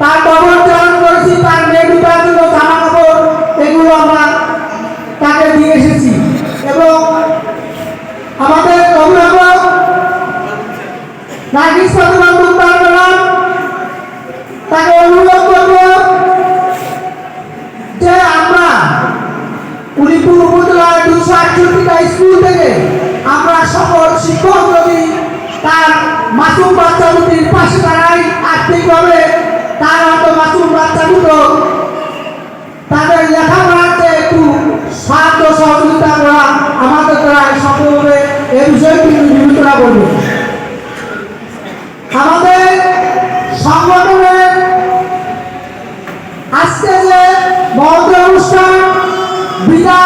তার ডবল করেছি, তার মেয়ে জামা কাপড় এগুলো আমরা তাকে দিয়ে এসেছি। এবং আমাদের অভিভাবক নাগিস ফাতেমা মুক্তার ম্যাডাম তাকে অনুরোধ করব যে আমরা উলিপুর উপজেলার দুশো স্কুল থেকে আমরা সকল শিক্ষক যদি তার মাসুম বাচ্চা দুটির পাশে দাঁড়াই আর্থিকভাবে, তার হয়তো মাসুম বাচ্চা দুটো তাদের লেখাপড়াতে একটু সাহায্য সহযোগিতা করা আমাদের দ্বারা সফল হবে। এ বিষয়ে কিন্তু বিবেচনা করব। আমাদের সংগঠনের আজকে যে মহন্ত অনুষ্ঠান, বিদায়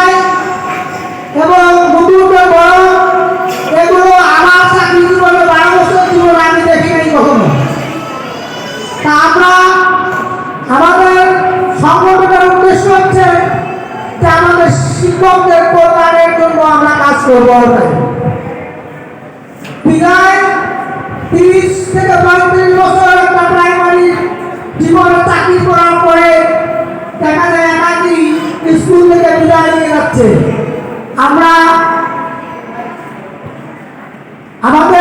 শিক্ষকদের কল্যাণের জন্য আমরা কাজ করব তিরিশ থেকে পঁয়ত্রিশ বছর একটা প্রাইমারি জীবনে চাকরি করার পরে দেখা যায় একাকি স্কুল থেকে বিদায় নিয়ে যাচ্ছে। আমরা আমাদের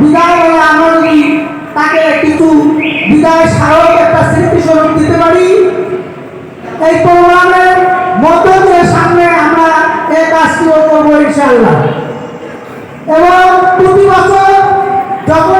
বিদায় হলে আমরা তাকে কিছু বিদায় স্মারক একটা স্মৃতিস্বরূপ দিতে পারি। এই প্রোগ্রামের মধ্য দিয়ে সামনে আমরা এই কাজটিও করব ইনশাল্লাহ এবং প্রতি বছর যখন